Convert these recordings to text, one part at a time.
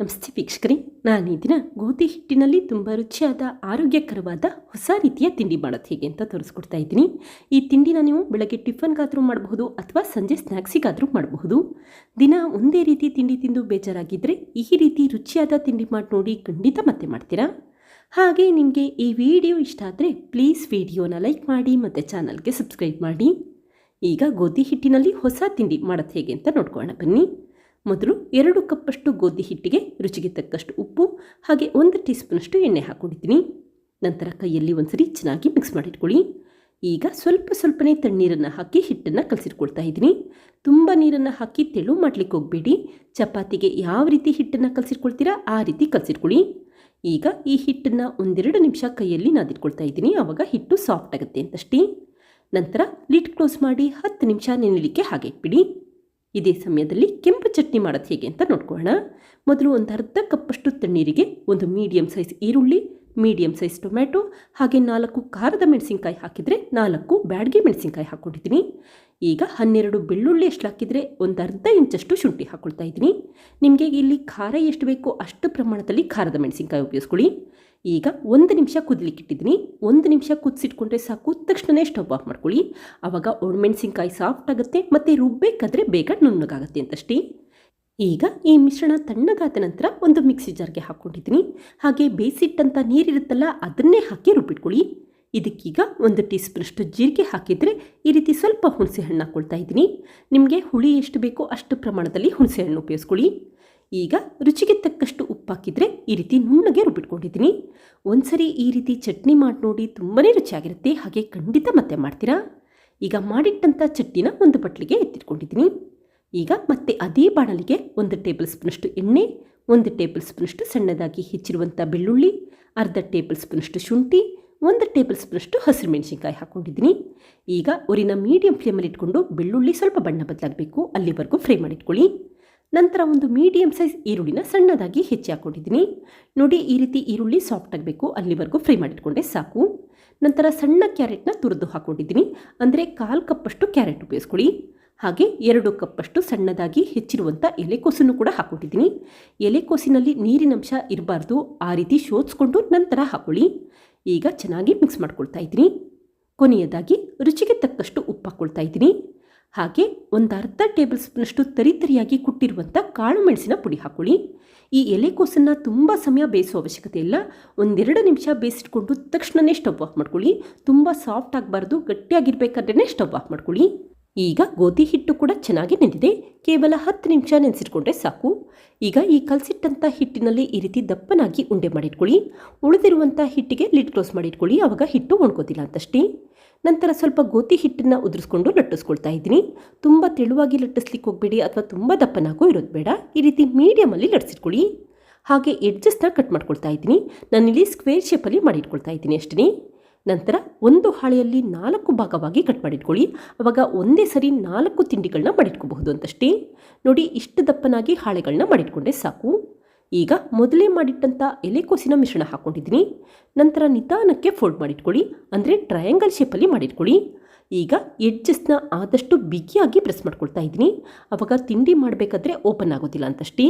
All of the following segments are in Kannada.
ನಮಸ್ತೆ ವೀಕ್ಷಕರೇ, ನಾನು ಈ ದಿನ ಗೋಧಿ ಹಿಟ್ಟಿನಲ್ಲಿ ತುಂಬ ರುಚಿಯಾದ, ಆರೋಗ್ಯಕರವಾದ ಹೊಸ ರೀತಿಯ ತಿಂಡಿ ಮಾಡೋದು ಹೇಗೆ ಅಂತ ತೋರಿಸ್ಕೊಡ್ತಾ ಇದ್ದೀನಿ. ಈ ತಿಂಡಿನ ನೀವು ಬೆಳಗ್ಗೆ ಟಿಫನ್ಗಾದರೂ ಮಾಡಬಹುದು ಅಥವಾ ಸಂಜೆ ಸ್ನ್ಯಾಕ್ಸಿಗಾದರೂ ಮಾಡಬಹುದು. ದಿನ ಒಂದೇ ರೀತಿ ತಿಂಡಿ ತಿಂದು ಬೇಜಾರಾಗಿದ್ದರೆ ಈ ರೀತಿ ರುಚಿಯಾದ ತಿಂಡಿ ಮಾಡಿ ನೋಡಿ ಖಂಡಿತ ಮತ್ತೆ ಮಾಡ್ತೀರಾ? ಹಾಗೆ ನಿಮಗೆ ಈ ವಿಡಿಯೋ ಇಷ್ಟ ಆದರೆ ಪ್ಲೀಸ್ ವಿಡಿಯೋನ ಲೈಕ್ ಮಾಡಿ ಮತ್ತು ಚಾನಲ್ಗೆ ಸಬ್ಸ್ಕ್ರೈಬ್ ಮಾಡಿ. ಈಗ ಗೋಧಿ ಹಿಟ್ಟಿನಲ್ಲಿ ಹೊಸ ತಿಂಡಿ ಮಾಡೋದು ಹೇಗೆ ಅಂತ ನೋಡ್ಕೊಳ್ಳೋಣ ಬನ್ನಿ. ಮೊದಲು ಎರಡು ಕಪ್ಪಷ್ಟು ಗೋಧಿ ಹಿಟ್ಟಿಗೆ ರುಚಿಗೆ ತಕ್ಕಷ್ಟು ಉಪ್ಪು, ಹಾಗೆ ಒಂದು ಟೀ ಸ್ಪೂನಷ್ಟು ಎಣ್ಣೆ ಹಾಕ್ಕೊಂಡಿದ್ದೀನಿ. ನಂತರ ಕೈಯಲ್ಲಿ ಒಂದ್ಸರಿ ಚೆನ್ನಾಗಿ ಮಿಕ್ಸ್ ಮಾಡಿಟ್ಕೊಳ್ಳಿ. ಈಗ ಸ್ವಲ್ಪ ಸ್ವಲ್ಪನೇ ತಣ್ಣೀರನ್ನು ಹಾಕಿ ಹಿಟ್ಟನ್ನು ಕಲಸಿಟ್ಕೊಳ್ತಾ ಇದ್ದೀನಿ. ತುಂಬ ನೀರನ್ನು ಹಾಕಿ ತೆಳು ಮಾಡಲಿಕ್ಕೆ ಹೋಗಬೇಡಿ. ಚಪಾತಿಗೆ ಯಾವ ರೀತಿ ಹಿಟ್ಟನ್ನು ಕಲಸಿಟ್ಕೊಳ್ತೀರಾ ಆ ರೀತಿ ಕಲಸಿಟ್ಕೊಳ್ಳಿ. ಈಗ ಈ ಹಿಟ್ಟನ್ನು ಒಂದೆರಡು ನಿಮಿಷ ಕೈಯಲ್ಲಿ ನಾದಿಟ್ಕೊಳ್ತಾ ಇದ್ದೀನಿ. ಆವಾಗ ಹಿಟ್ಟು ಸಾಫ್ಟ್ ಆಗುತ್ತೆ ಅಂತಷ್ಟೇ. ನಂತರ ಲಿಡ್ ಕ್ಲೋಸ್ ಮಾಡಿ ಹತ್ತು ನಿಮಿಷ ನೆನೆಲಿಕ್ಕೆ ಹಾಗೆ ಇಟ್ಬಿಡಿ. ಇದೇ ಸಮಯದಲ್ಲಿ ಕೆಂಪು ಚಟ್ನಿ ಮಾಡೋದು ಹೇಗೆ ಅಂತ ನೋಡ್ಕೊಳ್ಳೋಣ. ಮೊದಲು ಒಂದು ಅರ್ಧ ಕಪ್ಪಷ್ಟು ತಣ್ಣೀರಿಗೆ ಒಂದು ಮೀಡಿಯಮ್ ಸೈಜ್ ಈರುಳ್ಳಿ ಮೀಡಿಯಮ್ ಸೈಜ್ ಟೊಮ್ಯಾಟೊ ಹಾಗೆ ನಾಲ್ಕು ಖಾರದ ಮೆಣಸಿನ್ಕಾಯಿ ಹಾಕಿದರೆ ನಾಲ್ಕು ಬ್ಯಾಡ್ಗೆ ಮೆಣಸಿನಕಾಯಿ ಹಾಕ್ಕೊಂಡಿದ್ದೀನಿ. ಈಗ ಹನ್ನೆರಡು ಬೆಳ್ಳುಳ್ಳಿ ಎಷ್ಟು ಹಾಕಿದರೆ ಒಂದು ಅರ್ಧ ಇಂಚಷ್ಟು ಶುಂಠಿ ಹಾಕ್ಕೊಳ್ತಾ ಇದ್ದೀನಿ. ನಿಮಗೆ ಇಲ್ಲಿ ಖಾರ ಎಷ್ಟು ಬೇಕೋ ಅಷ್ಟು ಪ್ರಮಾಣದಲ್ಲಿ ಖಾರದ ಮೆಣಸಿನಕಾಯಿ ಉಪಯೋಗಿಸ್ಕೊಳ್ಳಿ. ಈಗ ಒಂದು ನಿಮಿಷ ಕುದಿಲಿಕ್ಕಿಟ್ಟಿದ್ದೀನಿ ಒಂದು ನಿಮಿಷ ಕುದಿಸಿಟ್ಕೊಂಡ್ರೆ ಸಾಕು. ತಕ್ಷಣವೇ ಸ್ಟವ್ ಆಫ್ ಮಾಡ್ಕೊಳ್ಳಿ. ಆವಾಗ ಒಣಮೆಣಸಿನ್ಕಾಯಿ ಸಾಫ್ಟ್ ಆಗುತ್ತೆ ಮತ್ತು ರುಬ್ಬೇಕಾದ್ರೆ ಬೇಗ ನುಣ್ಣಗಾಗುತ್ತೆ ಅಂತಷ್ಟೇ. ಈಗ ಈ ಮಿಶ್ರಣ ತಣ್ಣಗಾದ ನಂತರ ಒಂದು ಮಿಕ್ಸಿ ಜಾರ್ಗೆ ಹಾಕ್ಕೊಂಡಿದ್ದೀನಿ. ಹಾಗೆ ಬೇಯಿಸಿಟ್ಟಂಥ ನೀರಿರುತ್ತಲ್ಲ ಅದನ್ನೇ ಹಾಕಿ ರುಬ್ಬಿಟ್ಕೊಳ್ಳಿ. ಇದಕ್ಕೀಗ ಒಂದು ಟೀ ಸ್ಪೂನಷ್ಟು ಜೀರಿಗೆ ಹಾಕಿದರೆ ಈ ರೀತಿ ಸ್ವಲ್ಪ ಹುಣಸೆ ಹಣ್ಣು ಹಾಕ್ಕೊಳ್ತಾ ಇದ್ದೀನಿ. ನಿಮಗೆ ಹುಳಿ ಎಷ್ಟು ಬೇಕೋ ಅಷ್ಟು ಪ್ರಮಾಣದಲ್ಲಿ ಹುಣಸೆ ಹಣ್ಣು ಉಪಯೋಗಿಸ್ಕೊಳ್ಳಿ. ಈಗ ರುಚಿಗೆ ತಕ್ಕಷ್ಟು ಉಪ್ಪು ಹಾಕಿದರೆ ಈ ರೀತಿ ನುಣ್ಣಗೆ ರುಬ್ಬಿಟ್ಕೊಂಡಿದ್ದೀನಿ. ಒಂದ್ಸರಿ ಈ ರೀತಿ ಚಟ್ನಿ ಮಾಡಿ ನೋಡಿ ತುಂಬಾ ರುಚಿಯಾಗಿರುತ್ತೆ. ಹಾಗೆ ಖಂಡಿತ ಮತ್ತೆ ಮಾಡ್ತೀರಾ? ಈಗ ಮಾಡಿಟ್ಟಂಥ ಚಟ್ನಿನ ಒಂದು ಬಟ್ಲಿಗೆ ಎತ್ತಿಟ್ಕೊಂಡಿದ್ದೀನಿ. ಈಗ ಮತ್ತೆ ಅದೇ ಬಾಣಲಿಗೆ ಒಂದು ಟೇಬಲ್ ಸ್ಪೂನಷ್ಟು ಎಣ್ಣೆ, ಒಂದು ಟೇಬಲ್ ಸ್ಪೂನಷ್ಟು ಸಣ್ಣದಾಗಿ ಹೆಚ್ಚಿರುವಂಥ ಬೆಳ್ಳುಳ್ಳಿ, ಅರ್ಧ ಟೇಬಲ್ ಸ್ಪೂನಷ್ಟು ಶುಂಠಿ, ಒಂದು ಟೇಬಲ್ ಸ್ಪೂನಷ್ಟು ಹಸಿರು ಮೆಣಸಿನಕಾಯಿ ಹಾಕ್ಕೊಂಡಿದ್ದೀನಿ. ಈಗ ಉರಿನ ಮೀಡಿಯಂ ಫ್ಲೇಮಲ್ಲಿ ಇಟ್ಕೊಂಡು ಬೆಳ್ಳುಳ್ಳಿ ಸ್ವಲ್ಪ ಬಣ್ಣ ಬದಲಾಗಬೇಕು. ಅಲ್ಲಿವರೆಗೂ ಫ್ರೈ ಮಾಡಿಟ್ಕೊಳ್ಳಿ. ನಂತರ ಒಂದು ಮೀಡಿಯಮ್ ಸೈಜ್ ಈರುಳ್ಳಿನ ಸಣ್ಣದಾಗಿ ಹೆಚ್ಚಿ ಹಾಕ್ಕೊಂಡಿದ್ದೀನಿ. ನೋಡಿ, ಈ ರೀತಿ ಈರುಳ್ಳಿ ಸಾಫ್ಟ್ ಆಗಬೇಕು. ಅಲ್ಲಿವರೆಗೂ ಫ್ರೈ ಮಾಡಿಟ್ಕೊಂಡೆ ಸಾಕು. ನಂತರ ಸಣ್ಣ ಕ್ಯಾರೆಟ್ನ ತುರಿದು ಹಾಕ್ಕೊಂಡಿದ್ದೀನಿ. ಅಂದರೆ ಕಾಲು ಕಪ್ಪಷ್ಟು ಕ್ಯಾರೆಟ್ ಉಪಯೋಗಿಸ್ಕೊಳ್ಳಿ. ಹಾಗೆ ಎರಡು ಕಪ್ಪಷ್ಟು ಸಣ್ಣದಾಗಿ ಹೆಚ್ಚಿರುವಂಥ ಎಲೆಕೋಸನ್ನು ಕೂಡ ಹಾಕ್ಕೊಂಡಿದ್ದೀನಿ. ಎಲೆಕೋಸಿನಲ್ಲಿ ನೀರಿನಂಶ ಇರಬಾರ್ದು. ಆ ರೀತಿ ಶೋಧಿಸ್ಕೊಂಡು ನಂತರ ಹಾಕೊಳ್ಳಿ. ಈಗ ಚೆನ್ನಾಗಿ ಮಿಕ್ಸ್ ಮಾಡ್ಕೊಳ್ತಾ ಇದ್ದೀನಿ. ಕೊನೆಯದಾಗಿ ರುಚಿಗೆ ತಕ್ಕಷ್ಟು ಉಪ್ಪು ಹಾಕ್ಕೊಳ್ತಾ ಇದ್ದೀನಿ. ಹಾಗೆ ಒಂದು ಅರ್ಧ ಟೇಬಲ್ ಸ್ಪೂನಷ್ಟು ತರಿತರಿಯಾಗಿ ಕುಟ್ಟಿರುವಂಥ ಕಾಳು ಮೆಣಸಿನ ಪುಡಿ ಹಾಕೊಳ್ಳಿ. ಈ ಎಲೆಕೋಸನ್ನು ತುಂಬ ಸಮಯ ಬೇಯಿಸೋ ಅವಶ್ಯಕತೆ ಇಲ್ಲ. ಒಂದೆರಡು ನಿಮಿಷ ಬೇಯಿಸಿಟ್ಕೊಂಡು ತಕ್ಷಣವೇ ಸ್ಟವ್ ಆಫ್ ಮಾಡ್ಕೊಳ್ಳಿ. ತುಂಬ ಸಾಫ್ಟ್ ಆಗಬಾರ್ದು ಗಟ್ಟಿಯಾಗಿರ್ಬೇಕಾದ್ರೆ ಸ್ಟವ್ ಆಫ್ ಮಾಡ್ಕೊಳ್ಳಿ. ಈಗ ಗೋಧಿ ಹಿಟ್ಟು ಕೂಡ ಚೆನ್ನಾಗಿ ನೆಂದಿದೆ. ಕೇವಲ ಹತ್ತು ನಿಮಿಷ ನೆನೆಸಿಟ್ಕೊಂಡ್ರೆ ಸಾಕು. ಈಗ ಈ ಕಲಸಿಟ್ಟಂಥ ಹಿಟ್ಟಿನಲ್ಲಿ ಈ ರೀತಿ ದಪ್ಪನಾಗಿ ಉಂಡೆ ಮಾಡಿಟ್ಕೊಳ್ಳಿ. ಉಳಿದಿರುವಂಥ ಹಿಟ್ಟಿಗೆ ಲಿಡ್ ಕ್ಲೋಸ್ ಮಾಡಿಟ್ಕೊಳ್ಳಿ. ಆವಾಗ ಹಿಟ್ಟು ಒಣ್ಕೋತಿಲ್ಲ ಅಂತಷ್ಟೇ. ನಂತರ ಸ್ವಲ್ಪ ಗೋತಿ ಹಿಟ್ಟನ್ನು ಉದುರಿಸ್ಕೊಂಡು ಲಟ್ಟಿಸ್ಕೊಳ್ತಾ ಇದ್ದೀನಿ. ತುಂಬ ತೆಳುವಾಗಿ ಲಟ್ಟಿಸ್ಲಿಕ್ಕೆ ಹೋಗಬೇಡಿ ಅಥವಾ ತುಂಬ ದಪ್ಪನಾಗೂ ಇರೋದು ಬೇಡ. ಈ ರೀತಿ ಮೀಡಿಯಮಲ್ಲಿ ಲಟ್ಟಿಸಿಟ್ಕೊಳ್ಳಿ. ಹಾಗೆ ಎಡ್ಜಸ್ನ ಕಟ್ ಮಾಡ್ಕೊಳ್ತಾ ಇದ್ದೀನಿ. ನಾನಿಲ್ಲಿ ಸ್ಕ್ವೇರ್ ಶೇಪಲ್ಲಿ ಮಾಡಿಟ್ಕೊಳ್ತಾ ಇದ್ದೀನಿ ಅಷ್ಟೇ ನಂತರ ಒಂದು ಹಾಳೆಯಲ್ಲಿ ನಾಲ್ಕು ಭಾಗವಾಗಿ ಕಟ್ ಮಾಡಿಟ್ಕೊಳ್ಳಿ. ಆವಾಗ ಒಂದೇ ಸರಿ ನಾಲ್ಕು ತಿಂಡಿಗಳನ್ನ ಮಾಡಿಟ್ಕೋಬಹುದು ಅಂತಷ್ಟೇ. ನೋಡಿ ಇಷ್ಟು ದಪ್ಪನಾಗಿ ಹಾಳೆಗಳನ್ನ ಮಾಡಿಟ್ಕೊಂಡೆ ಸಾಕು. ಈಗ ಮೊದಲೇ ಮಾಡಿಟ್ಟಂಥ ಎಲೆಕೋಸಿನ ಮಿಶ್ರಣ ಹಾಕ್ಕೊಂಡಿದ್ದೀನಿ ನಂತರ ನಿಧಾನಕ್ಕೆ ಫೋಲ್ಡ್ ಮಾಡಿಟ್ಕೊಳ್ಳಿ. ಅಂದರೆ ಟ್ರಯಾಂಗಲ್ ಶೇಪಲ್ಲಿ ಮಾಡಿಟ್ಕೊಳ್ಳಿ. ಈಗ ಎಡ್ಜಸ್ನ ಆದಷ್ಟು ಬಿಗಿಯಾಗಿ ಪ್ರೆಸ್ ಮಾಡ್ಕೊಳ್ತಾ ಇದ್ದೀನಿ. ಆವಾಗ ತಿಂಡಿ ಮಾಡಬೇಕಾದ್ರೆ ಓಪನ್ ಆಗೋದಿಲ್ಲ ಅಂತಷ್ಟೇ.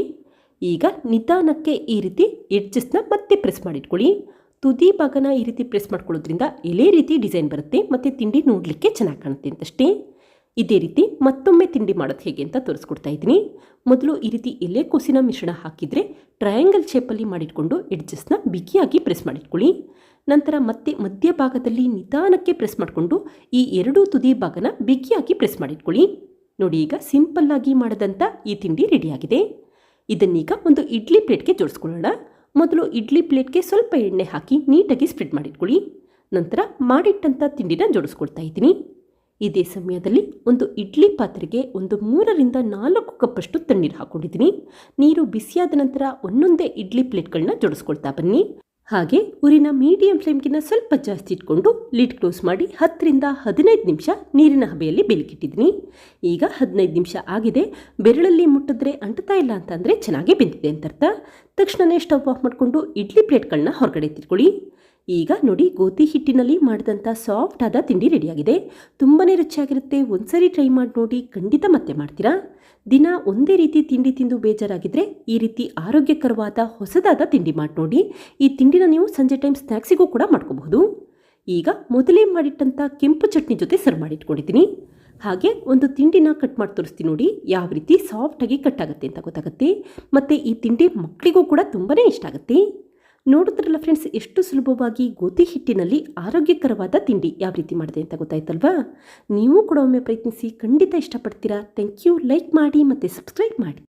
ಈಗ ನಿಧಾನಕ್ಕೆ ಈ ರೀತಿ ಎಡ್ಜಸ್ನ ಮತ್ತೆ ಪ್ರೆಸ್ ಮಾಡಿಟ್ಕೊಳ್ಳಿ. ತುದಿ ಭಾಗನ ಈ ರೀತಿ ಪ್ರೆಸ್ ಮಾಡ್ಕೊಳ್ಳೋದ್ರಿಂದ ಎಲೆ ರೀತಿ ಡಿಸೈನ್ ಬರುತ್ತೆ. ಮತ್ತು ತಿಂಡಿ ನೋಡಲಿಕ್ಕೆ ಚೆನ್ನಾಗಿ ಕಾಣುತ್ತೆ ಅಂತಷ್ಟೇ. ಇದೇ ರೀತಿ ಮತ್ತೊಮ್ಮೆ ತಿಂಡಿ ಮಾಡೋದು ಹೇಗೆ ಅಂತ ತೋರಿಸ್ಕೊಡ್ತಾ ಇದ್ದೀನಿ. ಮೊದಲು ಈ ರೀತಿ ಎಲೆಕೋಸಿನ ಮಿಶ್ರಣ ಹಾಕಿದರೆ ಟ್ರಯಾಂಗಲ್ ಶೇಪಲ್ಲಿ ಮಾಡಿಟ್ಕೊಂಡು ಎಡ್ಜಸ್ನ ಬಿಗಿಯಾಗಿ ಪ್ರೆಸ್ ಮಾಡಿಟ್ಕೊಳ್ಳಿ. ನಂತರ ಮತ್ತೆ ಮಧ್ಯಭಾಗದಲ್ಲಿ ನಿಧಾನಕ್ಕೆ ಪ್ರೆಸ್ ಮಾಡಿಕೊಂಡು ಈ ಎರಡೂ ತುದಿ ಭಾಗನ ಬಿಗಿಯಾಗಿ ಪ್ರೆಸ್ ಮಾಡಿಟ್ಕೊಳ್ಳಿ. ನೋಡಿ ಈಗ ಸಿಂಪಲ್ಲಾಗಿ ಮಾಡಿದಂಥ ಈ ತಿಂಡಿ ರೆಡಿಯಾಗಿದೆ. ಇದನ್ನೀಗ ಒಂದು ಇಡ್ಲಿ ಪ್ಲೇಟ್ಗೆ ಜೋಡಿಸ್ಕೊಳ್ಳೋಣ. ಮೊದಲು ಇಡ್ಲಿ ಪ್ಲೇಟ್ಗೆ ಸ್ವಲ್ಪ ಎಣ್ಣೆ ಹಾಕಿ ನೀಟಾಗಿ ಸ್ಪ್ರೆಡ್ ಮಾಡಿಟ್ಕೊಳ್ಳಿ. ನಂತರ ಮಾಡಿಟ್ಟಂಥ ತಿಂಡಿನ ಜೋಡಿಸ್ಕೊಳ್ತಾ ಇದ್ದೀನಿ. ಇದೇ ಸಮಯದಲ್ಲಿ ಒಂದು ಇಡ್ಲಿ ಪಾತ್ರೆಗೆ ಒಂದು ಮೂರರಿಂದ ನಾಲ್ಕು ಕಪ್ಪಷ್ಟು ತಣ್ಣೀರು ಹಾಕೊಂಡಿದ್ದೀನಿ. ನೀರು ಬಿಸಿಯಾದ ನಂತರ ಒಂದೊಂದೇ ಇಡ್ಲಿ ಪ್ಲೇಟ್ಗಳನ್ನ ಜೋಡಿಸ್ಕೊಳ್ತಾ ಬನ್ನಿ. ಹಾಗೆ ಊರಿನ ಮೀಡಿಯಂ ಫ್ಲೇಮ್ಗಿನ್ನ ಸ್ವಲ್ಪ ಜಾಸ್ತಿ ಇಟ್ಕೊಂಡು ಲಿಡ್ ಕ್ಲೋಸ್ ಮಾಡಿ ಹತ್ತರಿಂದ ಹದಿನೈದು ನಿಮಿಷ ನೀರಿನ ಹಬೆಯಲ್ಲಿ ಬೆಲಕಿಟ್ಟಿದ್ದೀನಿ. ಈಗ ಹದಿನೈದು ನಿಮಿಷ ಆಗಿದೆ. ಬೆರಳಲ್ಲಿ ಮುಟ್ಟಿದ್ರೆ ಅಂಟತಾ ಇಲ್ಲ ಅಂತಂದರೆ ಚೆನ್ನಾಗಿ ಬೆಂದಿದೆ ಅಂತ ಅರ್ಥ ತಕ್ಷಣವೇ ಸ್ಟವ್ ಆಫ್ ಮಾಡಿಕೊಂಡು ಇಡ್ಲಿ ಪ್ಲೇಟ್ಗಳನ್ನ ಹೊರಗಡೆ ತಿರ್ಕೊಳ್ಳಿ ಈಗ ನೋಡಿ ಗೋಧಿ ಹಿಟ್ಟಿನಲ್ಲಿ ಮಾಡಿದಂಥ ಸಾಫ್ಟ್ ಆದ ತಿಂಡಿ ರೆಡಿಯಾಗಿದೆ. ತುಂಬಾ ರುಚಿಯಾಗಿರುತ್ತೆ. ಒಂದ್ಸರಿ ಟ್ರೈ ಮಾಡಿ ನೋಡಿ ಖಂಡಿತ ಮತ್ತೆ ಮಾಡ್ತೀರಾ? ದಿನ ಒಂದೇ ರೀತಿ ತಿಂಡಿ ತಿಂದು ಬೇಜಾರಾಗಿದ್ದರೆ ಈ ರೀತಿ ಆರೋಗ್ಯಕರವಾದ ಹೊಸದಾದ ತಿಂಡಿ ಮಾಡಿ ನೋಡಿ. ಈ ತಿಂಡಿನ ನೀವು ಸಂಜೆ ಟೈಮ್ ಸ್ನ್ಯಾಕ್ಸಿಗೂ ಕೂಡ ಮಾಡ್ಕೋಬಹುದು. ಈಗ ಮೊದಲೇ ಮಾಡಿಟ್ಟಂಥ ಕೆಂಪು ಚಟ್ನಿ ಜೊತೆ ಸರ್ವ್ ಮಾಡಿಟ್ಕೊಂಡಿದ್ದೀನಿ ಹಾಗೆ ಒಂದು ತಿಂಡಿನ ಕಟ್ ಮಾಡಿ ತೋರಿಸ್ತೀನಿ ನೋಡಿ. ಯಾವ ರೀತಿ ಸಾಫ್ಟಾಗಿ ಕಟ್ ಆಗುತ್ತೆ ಅಂತ ಗೊತ್ತಾಗುತ್ತೆ. ಮತ್ತು ಈ ತಿಂಡಿ ಮಕ್ಕಳಿಗೂ ಕೂಡ ತುಂಬಾ ಇಷ್ಟ ಆಗುತ್ತೆ. ನೋಡಿದ್ರಲ್ಲ ಫ್ರೆಂಡ್ಸ್ ಎಷ್ಟು ಸುಲಭವಾಗಿ ಗೋಧಿ ಹಿಟ್ಟಿನಲ್ಲಿ ಆರೋಗ್ಯಕರವಾದ ತಿಂಡಿ ಯಾವ ರೀತಿ ಮಾಡಿದೆ ಅಂತ ಗೊತ್ತಾಯ್ತಲ್ವಾ? ನೀವು ಕೂಡ ಒಮ್ಮೆ ಪ್ರಯತ್ನಿಸಿ ಖಂಡಿತ ಇಷ್ಟಪಡ್ತೀರಾ? ಥ್ಯಾಂಕ್ ಯು ಲೈಕ್ ಮಾಡಿ ಮತ್ತು ಸಬ್ಸ್ಕ್ರೈಬ್ ಮಾಡಿ.